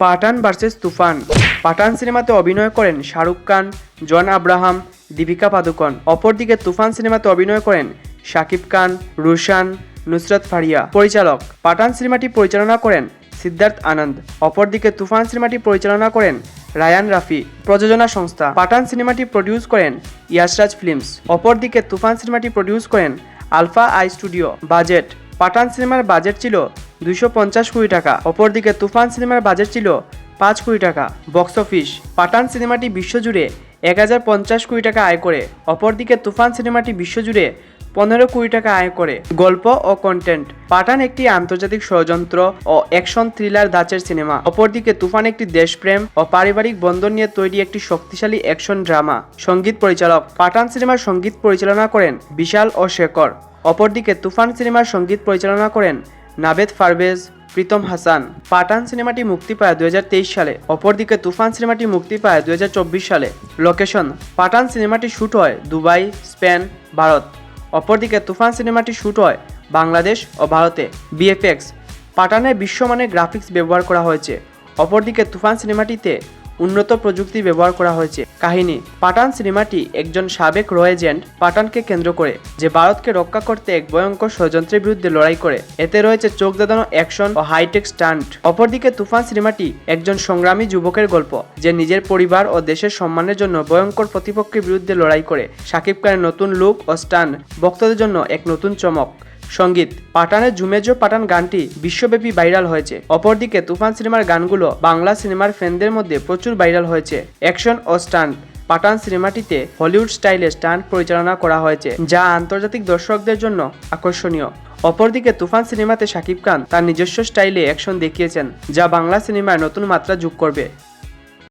পাঠান versus তুফান। পাঠান সিনেমাতে অভিনয় করেন শাহরুখ খান জন আব্রাহাম, দীপিকা পাদুকন। অপরদিকে তুফান সিনেমাতে অভিনয় করেন শাকিব খান, রুশান, নুসরত ফারিয়া। পরিচালক। পাঠান সিনেমাটি পরিচালনা করেন সিদ্ধার্থ আনন্দ। অপরদিকে তুফান সিনেমাটি পরিচালনা করেন রায়ান রাফি, প্রযোজনা সংস্থা। পাঠান সিনেমাটি প্রডিউস করেন ইয়াসরাজ ফিল্মস। অপরদিকে তুফান সিনেমাটি প্রডিউস করেন Alpha I studio. Budget. Pathaan সিনেমার বাজেট ছিল দুইশো পঞ্চাশ কোটি টাকা। অপরদিকে তুফান সিনেমার বাজেট ছিল পাঁচ কোটি টাকা। বক্স অফিস, পাঠান সিনেমাটি বিশ্বজুড়ে এক হাজার পঞ্চাশ কোটি টাকা আয় করে। অপরদিকে তুফান সিনেমাটি বিশ্বজুড়ে পনেরো কোটি টাকা আয় করে। গল্প ও কন্টেন্ট পাঠান একটি আন্তর্জাতিক ষড়যন্ত্র ও অ্যাকশন থ্রিলার ধাঁচের সিনেমা। অপরদিকে তুফান একটি দেশপ্রেম ও পারিবারিক বন্ধন নিয়ে তৈরি একটি শক্তিশালী অ্যাকশন ড্রামা সংগীত পরিচালক। পাঠান সিনেমার সংগীত পরিচালনা করেন বিশাল ও শেখর। অপরদিকে তুফান সিনেমার সংগীত পরিচালনা করেন নাবেদ ফারভেজ প্রীতম হাসান। পাঠান সিনেমাটি মুক্তি পায় দু হাজার তেইশ সালে। অপরদিকে তুফান সিনেমাটি মুক্তি পায় দু হাজার চব্বিশ সালে। লোকেশন, পাঠান সিনেমাটি শ্যুট হয় দুবাই, স্পেন, ভারত। অপরদিকে তুফান সিনেমাটি শ্যুট হয় বাংলাদেশ ও ভারতে, বিএফএক্স। পাঠানে বিশ্বমানের গ্রাফিক্স ব্যবহার করা হয়েছে। অপরদিকে তুফান সিনেমাটিতে উন্নত প্রযুক্তি ব্যবহার করা হয়েছে। কাহিনী পাঠান সিনেমাটি একজন সাবেক র এজেন্ট পাঠানকে কেন্দ্র করে, যে ভারতকে রক্ষা করতে এক ভয়ঙ্কর ষড়যন্ত্রের বিরুদ্ধে লড়াই করে। এতে রয়েছে চোখ দাদানো অ্যাকশন ও হাইটেক স্টান্ট। অপরদিকে তুফান সিনেমাটি একজন সংগ্রামী যুবকের গল্প, যে নিজের পরিবার ও দেশের সম্মানের জন্য ভয়ঙ্কর প্রতিপক্ষের বিরুদ্ধে লড়াই করে শাকিব খানের নতুন লুক ও স্টান ভক্তদের জন্য এক নতুন চমক। সংগীত। পাঠানের জুমেজো পাঠান গানটি বিশ্বব্যাপী ভাইরাল হয়েছে। অপরদিকে তুফান সিনেমার গানগুলো বাংলা সিনেমার ফ্যানদের মধ্যে প্রচুর ভাইরাল হয়েছে। অ্যাকশন ও স্টান্ট। পাঠান সিনেমাটিতে হলিউড স্টাইলে স্টান্ট পরিচালনা করা হয়েছে, যা আন্তর্জাতিক দর্শকদের জন্য আকর্ষণীয়। অপরদিকে তুফান সিনেমাতে শাকিব খান তার নিজস্ব স্টাইলে অ্যাকশন দেখিয়েছেন, যা বাংলা সিনেমায় নতুন মাত্রা যোগ করবে।